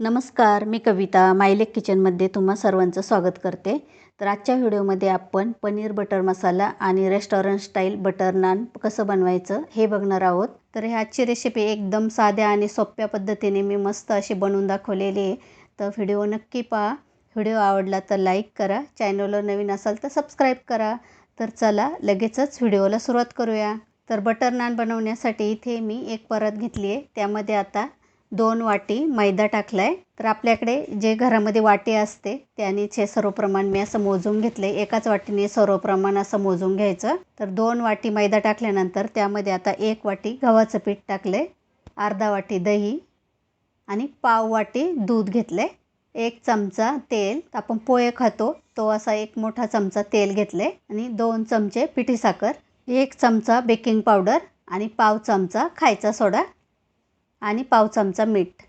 नमस्कार मी कविता. मायलेक किचनमध्ये तुम्हा सर्वांचं स्वागत करते. तर आजच्या व्हिडिओमध्ये आपण पनीर बटर मसाला आणि रेस्टॉरंट स्टाईल बटर नान कसं बनवायचं हे बघणार आहोत. तर ही आजची रेसिपी एकदम साध्या आणि सोप्या पद्धतीने मी मस्त अशी बनवून दाखवलेली आहे. तर व्हिडिओ नक्की पहा. व्हिडिओ आवडला तर लाईक करा. चॅनलवर नवीन असाल तर सबस्क्राईब करा. तर चला लगेचच व्हिडिओला सुरुवात करूया. तर बटर नान बनवण्यासाठी इथे मी एक परत घेतली आहे. त्यामध्ये आता दोन वाटी मैदा टाकला आहे तर आपल्याकडे जे घरामध्ये वाटी असते त्यानेचे सर्व प्रमाण मी असं मोजून घेतलं आहे एकाच वाटीने सर्व प्रमाण असं मोजून घ्यायचं. तर दोन वाटी मैदा टाकल्यानंतर त्यामध्ये आता एक वाटी गव्हाचं पीठ टाकलं आहे अर्धा वाटी दही आणि पाव वाटी दूध घेतलं आहे एक चमचा तेल आपण पोहे खातो तो असा एक मोठा चमचा तेल घेतले आणि दोन चमचे पिठी साखर एक चमचा बेकिंग पावडर आणि पाव चमचा खायचा सोडा. आणि पाव चमचा मीठ.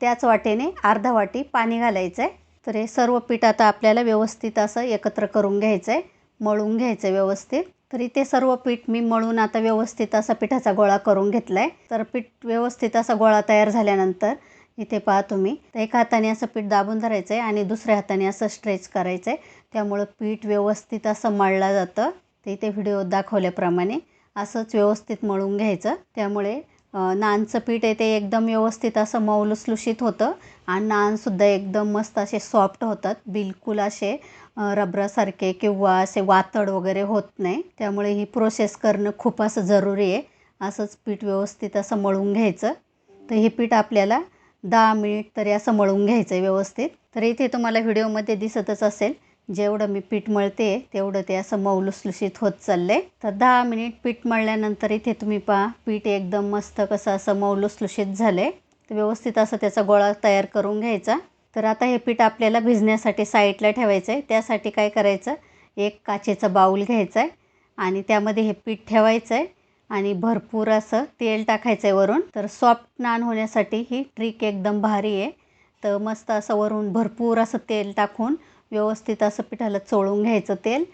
त्याच वाटेने अर्धा वाटी पाणी घालायचं आहे तर हे सर्व पीठ आता आपल्याला व्यवस्थित असं एकत्र करून घ्यायचं आहे मळून घ्यायचं आहे व्यवस्थित. तर इथे सर्व पीठ मी मळून आता व्यवस्थित असा पिठाचा गोळा करून घेतला आहे तर पीठ व्यवस्थित असा गोळा तयार झाल्यानंतर इथे पहा तुम्ही. तर एका हाताने असं पीठ दाबून धरायचं आहे आणि दुसऱ्या हाताने असं स्ट्रेच करायचं आहे त्यामुळं पीठ व्यवस्थित असं मळलं जातं. ते इथे व्हिडिओ दाखवल्याप्रमाणे असंच व्यवस्थित मळून घ्यायचं. त्यामुळे नानचं पीठ आहे ते एकदम व्यवस्थित असं मऊ लुसलुशीत होतं. आणि नानसुद्धा एकदम मस्त असे सॉफ्ट होतात. बिलकुल असे रबरासारखे किंवा असे वातड वगैरे होत नाही. त्यामुळे ही प्रोसेस करणं खूप असं जरुरी आहे. असंच पीठ व्यवस्थित असं मळून घ्यायचं. तर हे पीठ आपल्याला दहा मिनिट तरी असं मळून घ्यायचं आहे व्यवस्थित. तर इथे तुम्हाला व्हिडिओमध्ये दिसतच असेल. जेवढं मी पीठ मळते तेवढं ते असं मऊ लुसलुशीत होत चाललं आहे तर दहा मिनिट पीठ मळल्यानंतर इथे तुम्ही पहा पीठ एकदम मस्त कसं असं मऊ लुसलुशीत झालं आहे तर व्यवस्थित असं त्याचा गोळा तयार करून घ्यायचा. तर आता हे पीठ आपल्याला भिजण्यासाठी साईडला ठेवायचं आहे त्यासाठी काय करायचं? एक काचेचा बाऊल घ्यायचा आहे आणि त्यामध्ये हे पीठ ठेवायचं आहे आणि भरपूर असं तेल टाकायचं आहे वरून. तर सॉफ्ट नान होण्यासाठी ही ट्रिक एकदम भारी आहे. तर मस्त असं वरून भरपूर असं तेल टाकून व्यवस्थित असं पिठाला चोळून घ्यायचं तेल.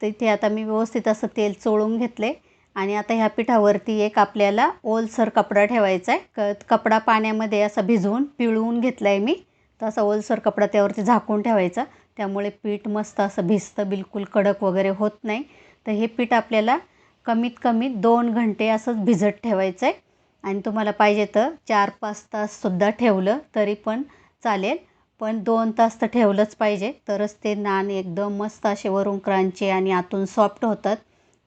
तर इथे आता मी व्यवस्थित असं तेल चोळून घेतले. आणि आता ह्या पिठावरती एक आपल्याला ओलसर कपडा ठेवायचा आहे क कपडा पाण्यामध्ये असा भिजवून पिळवून घेतला आहे मी. तर असा ओलसर कपडा त्यावरती झाकून ठेवायचा. त्यामुळे पीठ मस्त असं भिजतं बिलकुल कडक वगैरे होत नाही. तर हे पीठ आपल्याला कमीत कमी दोन घंटे असंच भिजत ठेवायचं आहे आणि तुम्हाला पाहिजे तर चार पाच ताससुद्धा ठेवलं तरी पण चालेल. पण दोन तास तर ठेवलंच पाहिजे. तरच ते नान एकदम मस्त असे वरून क्रांची आणि आतून सॉफ्ट होतात.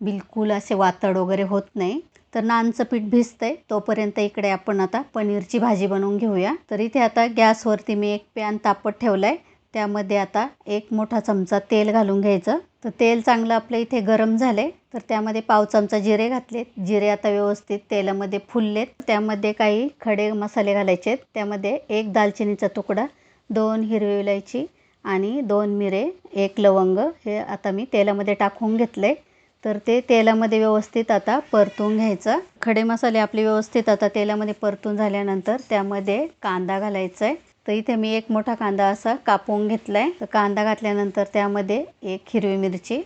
बिलकुल असे वातड वगैरे होत नाही. तर नानचं पीठ भिजतं आहे तोपर्यंत इकडे आपण आता पनीरची भाजी बनवून घेऊया. तर इथे आता गॅसवरती मी एक पॅन तापत ठेवला आहे त्यामध्ये आता एक मोठा चमचा तेल घालून घ्यायचं. तर तेल चांगलं आपलं इथे गरम झाले तर त्यामध्ये पाव चमचा जिरे घातलेत. जिरे आता व्यवस्थित तेलामध्ये फुललेत. त्यामध्ये काही खडे मसाले घालायचे आहेत त्यामध्ये एक दालचिनीचा तुकडा. दोन हिरवी इलायची आणि दोन मिरे एक लवंग हे आता मी तेलामध्ये टाकून घेतले. तर ते तेलामध्ये व्यवस्थित आता परतून घ्यायचं. खडे मसाले आपले व्यवस्थित आता तेलामध्ये परतून झाल्यानंतर त्यामध्ये कांदा घालायचा आहे तर इथे मी एक मोठा कांदा असा कापून घेतला आहे तर कांदा घातल्यानंतर त्यामध्ये एक हिरवी मिरची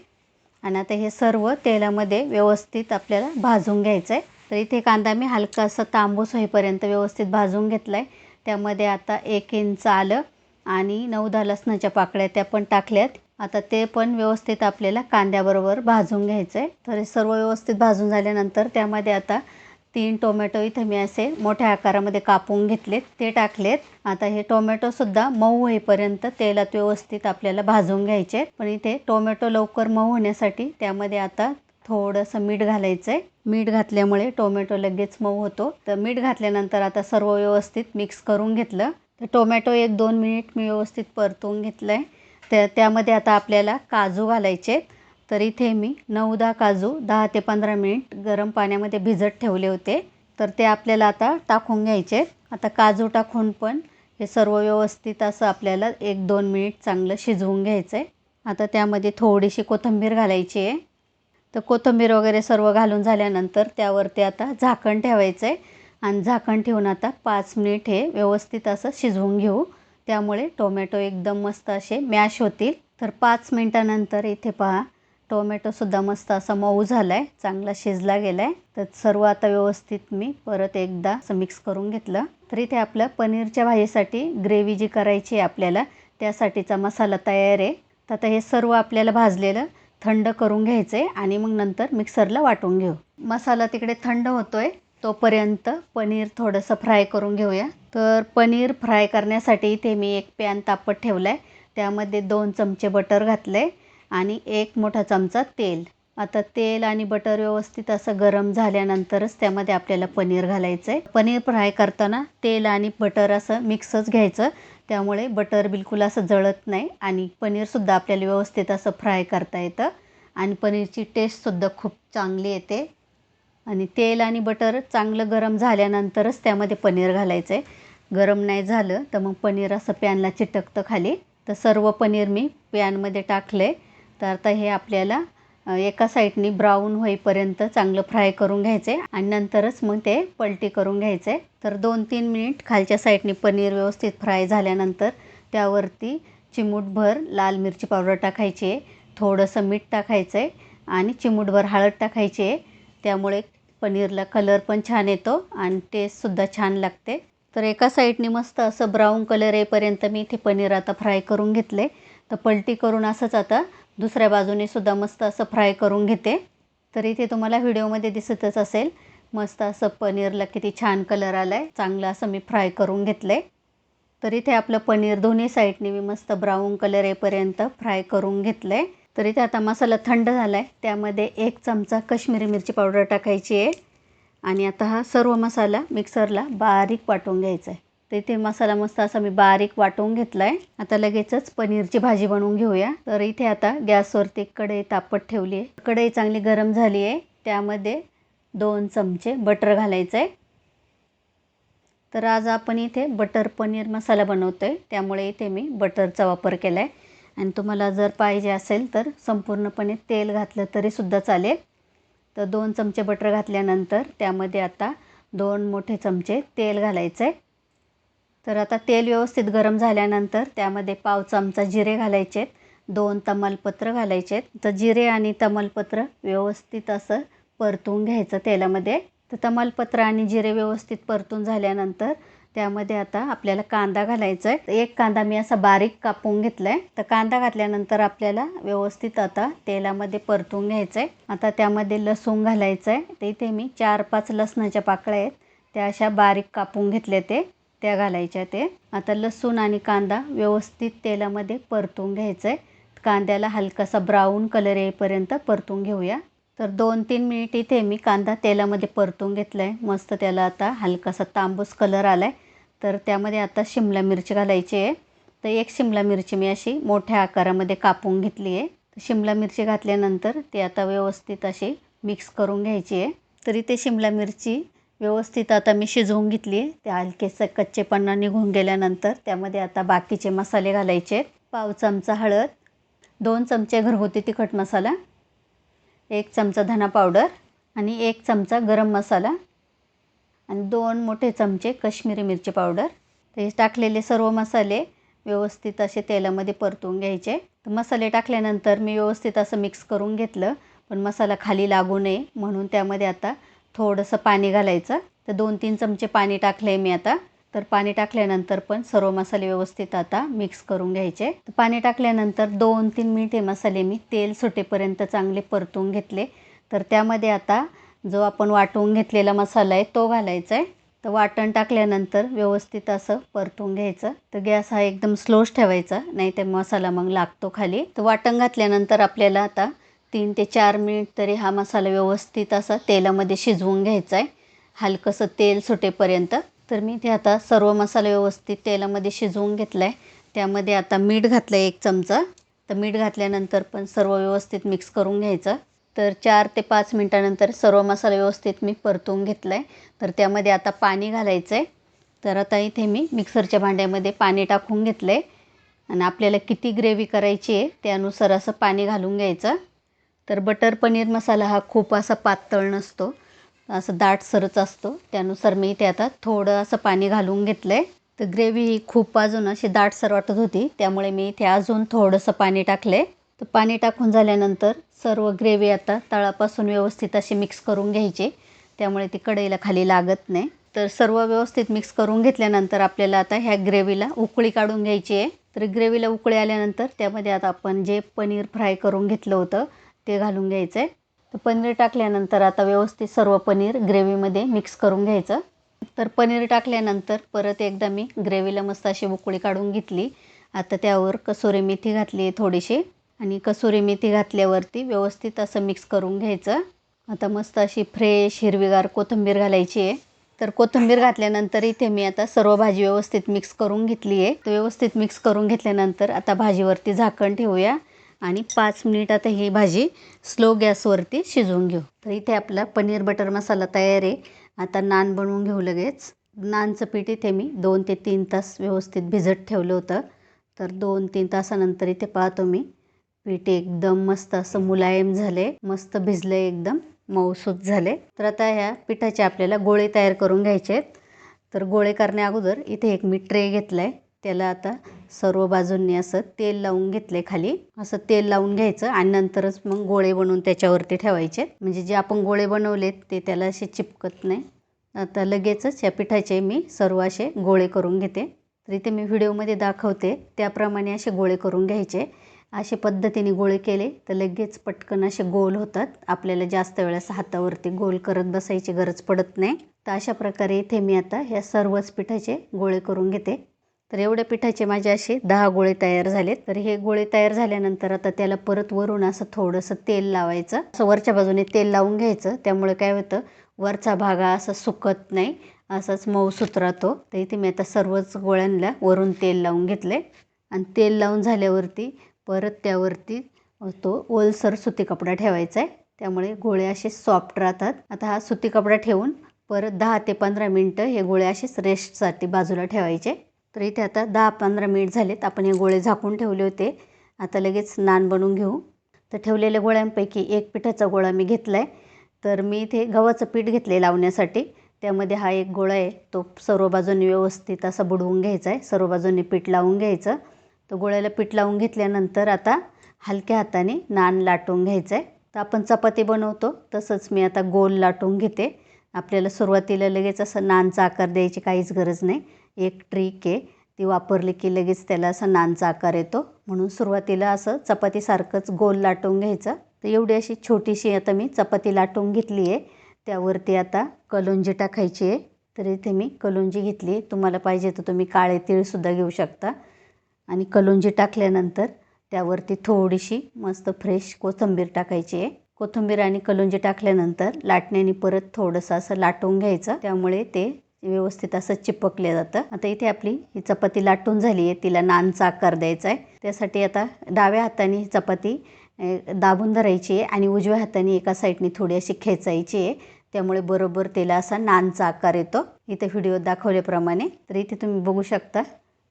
आणि आता हे सर्व तेलामध्ये व्यवस्थित आपल्याला भाजून घ्यायचं आहे तर इथे कांदा मी हलकासा तांबूस होईपर्यंत व्यवस्थित भाजून घेतला आहे त्यामध्ये आता एक इंच आलं आणि नऊ दहा लसणाच्या पाकळ्या त्या पण टाकल्यात. आता ते पण व्यवस्थित आपल्याला कांद्याबरोबर भाजून घ्यायचं आहे तर हे सर्व व्यवस्थित भाजून झाल्यानंतर त्यामध्ये आता तीन टोमॅटो इथे मी असे मोठ्या आकारामध्ये कापून घेतलेत ते टाकलेत. आता हे टोमॅटोसुद्धा मऊ होईपर्यंत तेलात व्यवस्थित आपल्याला भाजून घ्यायचे पण इथे टोमॅटो लवकर मऊ होण्यासाठी त्यामध्ये आता थोडंसं मीठ घालायचं आहे मीठ घातल्यामुळे टोमॅटो लगेच मऊ होतो. तर मीठ घातल्यानंतर आता सर्व व्यवस्थित मिक्स करून घेतलं. तर टोमॅटो एक दोन मिनिट मी व्यवस्थित परतून घेतलं आहे त्या त्यामध्ये आता आपल्याला काजू घालायचे तर इथे मी नऊ दहा काजू दहा ते पंधरा मिनिट गरम पाण्यामध्ये भिजत ठेवले होते. तर ते आपल्याला आता टाकून घ्यायचे आता काजू टाकून पण हे सर्व व्यवस्थित असं आपल्याला एक दोन मिनिट चांगलं शिजवून घ्यायचं आहे आता त्यामध्ये थोडीशी कोथिंबीर घालायची आहे. तर कोथिंबीर वगैरे सर्व घालून झाल्यानंतर त्यावरती आता झाकण ठेवायचं आहे आणि झाकण ठेवून आता पाच मिनिट हे व्यवस्थित असं शिजवून घेऊ. त्यामुळे टोमॅटो एकदम मस्त असे मॅश होतील. तर पाच मिनटानंतर इथे पहा टोमॅटोसुद्धा मस्त असा मऊ झाला आहे चांगला शिजला गेला आहे तर सर्व आता व्यवस्थित मी परत एकदा असं मिक्स करून घेतलं. तर इथे आपलं पनीरच्या भाजीसाठी ग्रेव्ही जी करायची आहे आपल्याला त्यासाठीचा मसाला तयार आहे. तर आता हे सर्व आपल्याला भाजलेलं थंड करून घ्यायचे आणि मग नंतर मिक्सरला वाटून घेऊ. मसाला तिकडे थंड होतो आहे तोपर्यंत पनीर थोडंसं फ्राय करून घेऊया. तर पनीर फ्राय करण्यासाठी इथे मी एक पॅन तापत ठेवला आहे त्यामध्ये दोन चमचे बटर घातले आणि एक मोठा चमचा तेल. आता तेल आणि बटर व्यवस्थित असं गरम झाल्यानंतरच त्यामध्ये आपल्याला पनीर घालायचं आहे पनीर फ्राय करताना तेल आणि बटर असं मिक्सच घ्यायचं. त्यामुळे बटर बिलकुल असं जळत नाही आणि पनीरसुद्धा आपल्याला व्यवस्थित असं फ्राय करता येतं. आणि पनीरची टेस्टसुद्धा खूप चांगली येते. आणि तेल आणि बटर चांगलं गरम झाल्यानंतरच त्यामध्ये पनीर घालायचं आहे. गरम नाही झालं तर मग पनीर असं पॅनला चिटकतं खाली. तर सर्व पनीर मी पॅनमध्ये आहे तर आता हे आपल्याला एका साईडनी ब्राऊन होईपर्यंत चांगलं फ्राय करून घ्यायचे आणि नंतरच मग ते पलटी करून घ्यायचे. तर दोन तीन मिनिट खालच्या साईडनी पनीर व्यवस्थित फ्राय झाल्यानंतर त्यावरती चिमूटभर लाल मिरची पावडर टाकायची आहे थोडंसं मीठ टाकायचं आहे आणि चिमूटभर हळद टाकायची. आहे त्यामुळे पनीरला कलर पण छान येतो आणि टेस्टसुद्धा छान लागते. तर एका साईडनी मस्त असं ब्राऊन कलर येईपर्यंत मी इथे पनीर आता फ्राय करून घेतले. तर पलटी करून असंच आता दुसऱ्या बाजूने सुद्धा मस्त असं फ्राय करून घेते. तर इथे तुम्हाला व्हिडिओमध्ये दिसतच असेल. मस्त असं पनीरला किती छान कलर आला आहे चांगलं असं मी फ्राय करून घेतलं आहे तर इथे आपलं पनीर दोन्ही साईडने मी मस्त ब्राऊन कलर येईपर्यंत फ्राय करून घेतलं आहे तर इथे आता मसाला थंड झाला आहे त्यामध्ये एक चमचा कश्मीरी मिरची पावडर टाकायची आहे. आणि आता हा सर्व मसाला मिक्सरला बारीक वाटून घ्यायचा आहे तर इथे मसाला मस्त असा मी बारीक वाटून घेतला आहे आता लगेचच पनीरची भाजी बनवून घेऊया. तर इथे आता गॅसवरती कढई तापत ठेवली आहे कढई चांगली गरम झाली आहे त्यामध्ये दोन चमचे बटर घालायचं आहे तर आज आपण इथे बटर पनीर मसाला बनवतो आहे त्यामुळे इथे मी बटरचा वापर केला आहे आणि तुम्हाला जर पाहिजे असेल तर संपूर्णपणे तेल घातलं तरीसुद्धा चालेल. तर दोन चमचे बटर घातल्यानंतर त्यामध्ये आता दोन मोठे चमचे तेल घालायचं आहे तर आता तेल व्यवस्थित गरम झाल्यानंतर त्यामध्ये पाव चमचा जिरे घालायचे दोन तमालपत्र घालायचे आहेत. तर जिरे आणि तमालपत्र व्यवस्थित असं परतून घ्यायचं तेलामध्ये. तर तमालपत्र आणि जिरे व्यवस्थित परतून झाल्यानंतर त्यामध्ये आता आपल्याला कांदा घालायचा आहे. एक कांदा मी असा बारीक कापून घेतला आहे तर कांदा घातल्यानंतर आपल्याला व्यवस्थित आता तेलामध्ये परतून घ्यायचं आहे आता त्यामध्ये लसूण घालायचं आहे ते इथे मी चार पाच लसणाच्या पाकळ्या आहेत. त्या अशा बारीक कापून घेतल्या ते. त्या घालायच्या ते. आता लसूण आणि कांदा व्यवस्थित तेलामध्ये परतून घ्यायचं आहे कांद्याला हलकासा ब्राऊन कलर येईपर्यंत परतून घेऊया. तर दोन तीन मिनिट इथे मी कांदा तेलामध्ये परतून घेतला आहे मस्त त्याला आता हलकासा तांबूस कलर आला आहे तर त्यामध्ये आता शिमला मिरची घालायची आहे. तर एक शिमला मिरची मी अशी मोठ्या आकारामध्ये कापून घेतली आहे. शिमला मिरची घातल्यानंतर ती आता व्यवस्थित अशी मिक्स करून घ्यायची आहे. तरी ते शिमला मिरची व्यवस्थित आता मी शिजवून घेतली त्या हलकेचं कच्चेपणा निघून गेल्यानंतर त्यामध्ये आता बाकीचे मसाले घालायचे आहेत. पाव चमचा हळद दोन चमचे घरगुती तिखट मसाला एक चमचा धना पावडर आणि एक चमचा गरम मसाला आणि दोन मोठे चमचे कश्मीरी मिरची पावडर. तर हे टाकलेले सर्व मसाले व्यवस्थित असे तेलामध्ये परतून घ्यायचे. तर मसाले टाकल्यानंतर मी व्यवस्थित असं मिक्स करून घेतलं पण मसाला खाली लागू नये म्हणून त्यामध्ये आता थोडंसं पाणी घालायचं. तर दोन तीन चमचे पाणी टाकले मी आता. तर पाणी टाकल्यानंतर पण सर्व मसाले व्यवस्थित आता मिक्स करून घ्यायचे. तर पाणी टाकल्यानंतर दोन तीन मिनिटे मसाले मी तेल सुटेपर्यंत चांगले परतून घेतले. तर त्यामध्ये आता जो आपण वाटून घेतलेला मसाला आहे तो घालायचा आहे तर वाटण टाकल्यानंतर व्यवस्थित असं परतून घ्यायचं. तर गॅस हा एकदम स्लोच ठेवायचा नाही तर मसाला मग लागतो खाली. तर वाटण घातल्यानंतर आपल्याला आता तीन ते चार मिनिट तरी हा मसाला व्यवस्थित असा तेलामध्ये शिजवून घ्यायचा आहे हलकंसं तेल सुटेपर्यंत. तर मी ते आता सर्व मसाला व्यवस्थित तेलामध्ये शिजवून घेतला आहे त्यामध्ये आता मीठ घातलं आहे एक चमचा. तर मीठ घातल्यानंतर पण सर्व व्यवस्थित मिक्स करून घ्यायचं. तर चार ते पाच मिनटानंतर सर्व मसाला व्यवस्थित मी परतून घेतला आहे तर त्यामध्ये आता पाणी घालायचं आहे तर आता इथे मी मिक्सरच्या भांड्यामध्ये पाणी टाकून घेतलं आहे आणि आपल्याला किती ग्रेव्ही करायची आहे त्यानुसार असं पाणी घालून घ्यायचं. तर बटर पनीर मसाला हा खूप असा पातळ नसतो. असं दाटसरच असतो. त्यानुसार मी ते आता थोडं असं पाणी घालून घेतलं आहे तर ग्रेव्ही ही खूप अजून अशी दाटसर वाटत होती. त्यामुळे मी इथे अजून थोडंसं पाणी टाकलं आहे तर पाणी टाकून झाल्यानंतर सर्व ग्रेव्ही आता तळापासून व्यवस्थित अशी मिक्स करून घ्यायची. त्यामुळे ती कढईला खाली लागत नाही. तर सर्व व्यवस्थित मिक्स करून घेतल्यानंतर आपल्याला आता ह्या ग्रेव्हीला उकळी काढून घ्यायची आहे. तर ग्रेव्हीला उकळी आल्यानंतर त्यामध्ये आता आपण जे पनीर फ्राय करून घेतलं होतं ते घालून घ्यायचं आहे तर पनीर टाकल्यानंतर आता व्यवस्थित सर्व पनीर ग्रेव्हीमध्ये मिक्स करून घ्यायचं. तर पनीर टाकल्यानंतर परत एकदा मी ग्रेव्हीला मस्त अशी उकळी काढून घेतली. आता त्यावर कसुरी मेथी घातली आहे थोडीशी. आणि कसुरी मेथी घातल्यावरती व्यवस्थित असं मिक्स करून घ्यायचं. आता मस्त अशी फ्रेश हिरवीगार कोथिंबीर घालायची आहे. तर कोथिंबीर घातल्यानंतर इथे मी आता सर्व भाजी व्यवस्थित मिक्स करून घेतली आहे तर व्यवस्थित मिक्स करून घेतल्यानंतर आता भाजीवरती झाकण ठेवूया. आणि पाच मिनिट आता ही भाजी स्लो गॅसवरती शिजवून घेऊ. तर इथे आपला पनीर बटर मसाला तयार आहे. आता नान बनवून घेऊ लगेच. नानचं पीठ इथे मी दोन ते तीन तास व्यवस्थित भिजत ठेवलं होतं. तर दोन तीन तासानंतर इथे पाहतो मी. पीठ एकदम मस्त असं मुलायम झाले मस्त भिजलं एकदम. मऊसूत झाले तर आता ह्या पिठाचे आपल्याला गोळे तयार करून घ्यायचे आहेत. तर गोळे करण्या अगोदर इथे एक मी ट्रे घेतला आहे त्याला आता सर्व बाजूंनी असं तेल लावून घेतले खाली. असं तेल लावून घ्यायचं आणि नंतरच मग गोळे बनवून त्याच्यावरती ठेवायचे. म्हणजे जे आपण गोळे बनवलेत ते त्याला असे चिपकत नाही. आता लगेचच या पिठाचे मी सर्व असे गोळे करून घेते. तर इथे मी व्हिडिओमध्ये दाखवते. त्याप्रमाणे असे गोळे करून घ्यायचे. असे पद्धतीने गोळे केले तर लगेच पटकन असे गोल होतात. आपल्याला जास्त वेळेस हातावरती गोल करत बसायची गरज पडत नाही. तर अशा प्रकारे इथे मी आता ह्या सर्वच पिठाचे गोळे करून घेते. तर एवढ्या पिठाचे माझे असे दहा गोळे तयार झालेत. तर हे गोळे तयार झाल्यानंतर आता त्याला परत वरून असं थोडंसं तेल लावायचं. असं वरच्या बाजूने तेल लावून घ्यायचं. त्यामुळे काय होतं वरचा भाग असा सुकत नाही. असाच मऊसूत राहतो तर इथे मी आता सर्वच गोळ्यांना वरून तेल लावून घेतले आणि तेल लावून झाल्यावरती परत त्यावरती तो ओलसर सुती कपडा ठेवायचा आहे त्यामुळे गोळे असे सॉफ्ट राहतात. आता हा सुती कपडा ठेवून परत दहा ते पंधरा मिनटं हे गोळे असेच रेस्टसाठी बाजूला ठेवायचे. तर इथे आता दहा पंधरा मिनिट झालेत. आपण हे गोळे झाकून ठेवले होते. आता लगेच नान बनवून घेऊ. तर ठेवलेल्या गोळ्यांपैकी एक पिठाचा गोळा मी घेतला आहे तर मी इथे गव्हाचं पीठ घेतले लावण्यासाठी. त्यामध्ये हा एक गोळा आहे. तो सर्व बाजूंनी व्यवस्थित असा बुडवून घ्यायचा आहे सर्व बाजूंनी पीठ लावून घ्यायचं. तर गोळ्याला पीठ लावून घेतल्यानंतर आता हलक्या हाताने नान लाटून घ्यायचं आहे तर आपण चपाती बनवतो. तसंच मी आता गोल लाटून घेते. आपल्याला सुरुवातीला लगेच असं नानचा आकार द्यायची काहीच गरज नाही. एक ट्रिक आहे. ती वापरली की लगेच त्याला असा नानचा आकार येतो. म्हणून सुरुवातीला असं चपातीसारखंच गोल लाटून घ्यायचं. तर एवढी अशी छोटीशी आता मी चपाती लाटून घेतली आहे. त्यावरती आता कलोंजी टाकायची आहे. तर इथे मी कलोंजी घेतली आहे. तुम्हाला पाहिजे तर तुम्ही काळे तीळसुद्धा घेऊ शकता. आणि कलोंजी टाकल्यानंतर त्यावरती थोडीशी मस्त फ्रेश कोथिंबीर टाकायची आहे. कोथिंबीर आणि कलोंजी टाकल्यानंतर लाटण्याने परत थोडंसं असं लाटून घ्यायचं. त्यामुळे ते व्यवस्थित असं चिपकले जातं. आता इथे आपली ही चपाती लाटून झाली आहे. तिला नानचा आकार द्यायचा आहे. त्यासाठी आता डाव्या हाताने ही चपाती दाबून धरायची आहे आणि उजव्या हाताने एका साईडने थोडी अशी खेचायची आहे. त्यामुळे बरोबर तिला असा नानचा आकार येतो. इथे व्हिडिओ दाखवल्याप्रमाणे. तर इथे तुम्ही बघू शकता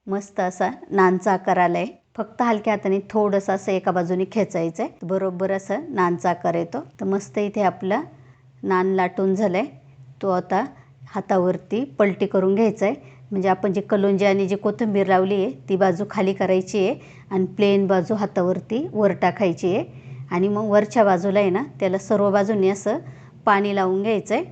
मस्त असा नानचा आकार आला आहे फक्त हलक्या हाताने थोडंसं असं एका बाजूने खेचायचं आहे. बरोबर असं नानचा आकार येतो. तर मस्त इथे आपला नान लाटून झालं आहे तो आता हातावरती पलटी करून घ्यायचं आहे म्हणजे आपण जे कलोंजी आणि जी कोथिंबीर लावली आहे ती बाजू खाली करायची आहे आणि प्लेन बाजू हातावरती वर टाकायची आहे. आणि मग वरच्या बाजूला आहे ना त्याला सर्व बाजूंनी असं पाणी लावून घ्यायचं आहे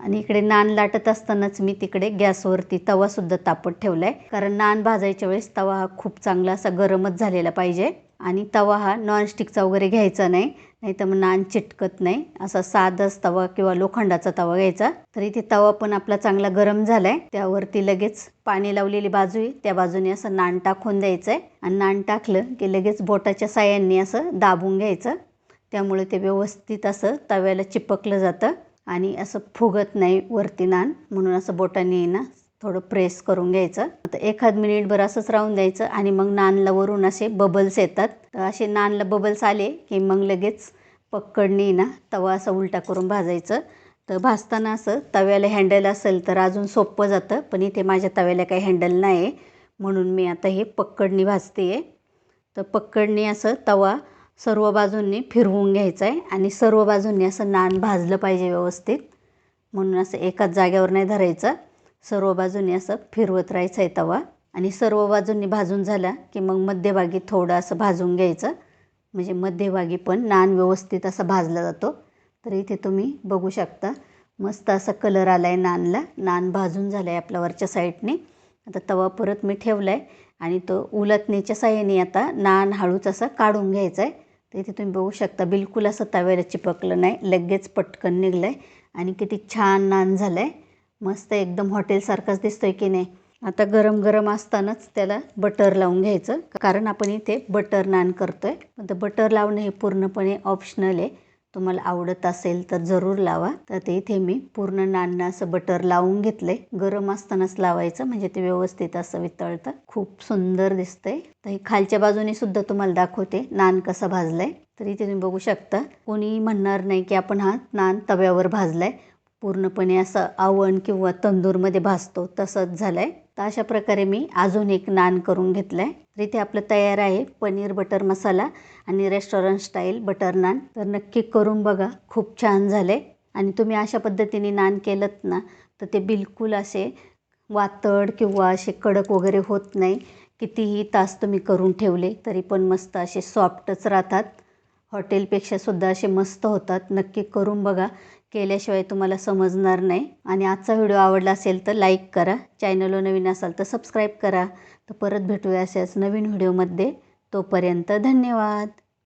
आणि इकडे नान लाटत असतानाच मी तिकडे गॅसवरती तवासुद्धा तापत ठेवला आहे कारण नान भाजायच्या वेळेस तवा हा खूप चांगला असा गरमच झालेला पाहिजे. आणि तवा हा नॉनस्टिकचा वगैरे घ्यायचा नाही नाही तर मग नान चिटकत नाही. असा साधाच तवा किंवा लोखंडाचा तवा घ्यायचा. तर इथे तवा पण आपला चांगला गरम झाला आहे त्यावरती लगेच पाणी लावलेली बाजू आहे. त्या बाजूने असं नान टाकून द्यायचं आहे आणि नान टाकलं की लगेच बोटाच्या साह्यांनी असं दाबून घ्यायचं. त्यामुळे ते व्यवस्थित असं तव्याला चिपकलं जातं. आणि असं फुगत नाही वरती नान. म्हणून असं बोटाने ना थोडं प्रेस करून घ्यायचं. आता एखाद मिनिटभर असंच राहून द्यायचं आणि मग नानला वरून असे बबल्स येतात. तर असे नानला बबल्स आले की मग लगेच पकडणी ना तवा असा उलटा करून भाजायचं. तर भाजताना असं तव्याला हँडल असेल तर अजून सोपं जातं पण इथे माझ्या तव्याला काही हँडल नाही आहे म्हणून मी आता हे पक्कडनी भाजते आहे तर पक्कडनी असं तवा सर्व बाजूंनी फिरवून घ्यायचं आहे आणि सर्व बाजूंनी असं नान भाजलं पाहिजे व्यवस्थित. म्हणून असं एकाच जागेवर नाही धरायचं. सर्व बाजूंनी असं फिरवत राहायचं आहे तवा. आणि सर्व बाजूंनी भाजून झाला की मग मध्यभागी थोडं असं भाजून घ्यायचं. म्हणजे मध्यभागी पण नान व्यवस्थित असा भाजला जातो. तर इथे तुम्ही बघू शकता मस्त असा कलर आला आहे नानला. नान भाजून झाला आहे आपल्या वरच्या साईडने. आता तवा परत मी ठेवला आहे आणि तो उलटणीच्या साह्याने आता नान हळूच असा काढून घ्यायचा आहे तर इथे तुम्ही बघू शकता बिलकुल असं तव्याला चिपकलं नाही. लगेच पटकन निघलं आहे आणि किती छान नान झालं आहे मस्त एकदम हॉटेलसारखाच दिसतोय की नाही. आता गरम गरम असतानाच त्याला बटर लावून घ्यायचं. कारण आपण इथे बटर नान करतोय. तर बटर लावणं हे पूर्णपणे ऑप्शनल आहे. तुम्हाला आवडत असेल तर जरूर लावा. तर ते इथे मी पूर्ण नाननं असं बटर लावून घेतलंय. गरम असतानाच लावायचं. म्हणजे ते व्यवस्थित असं वितळतं. खूप सुंदर दिसतंय. तर हे खालच्या बाजूने सुद्धा तुम्हाला दाखवते. नान कसा भाजलाय. तर इथे तुम्ही बघू शकता. कोणी म्हणणार नाही की आपण हा नान तव्यावर भाजलाय. पूर्णपणे असं आवण किंवा तंदूरमध्ये भाजतो. तसंच झालं आहे तर अशा प्रकारे मी अजून एक नान करून घेतलं आहे तर इथे आपलं तयार आहे. पनीर बटर मसाला आणि रेस्टॉरंट स्टाईल बटर नान. तर नक्की करून बघा. खूप छान झालं आहे आणि तुम्ही अशा पद्धतीने नान केलं ना तर ते बिलकुल असे वातड किंवा असे कडक वगैरे होत नाही. कितीही तास तुम्ही करून ठेवले तरी पण मस्त असे सॉफ्टच राहतात. हॉटेलपेक्षा सुद्धा असे मस्त होतात. नक्की करून बघा. केल्याशिवाय तुम्हाला समजणार नाही. आणि आजचा व्हिडिओ आवडला असेल तर लाईक करा. चॅनलवर नवीन असाल तर सबस्क्राईब करा. तर परत भेटूया अशाच नवीन व्हिडिओमध्ये. तोपर्यंत धन्यवाद.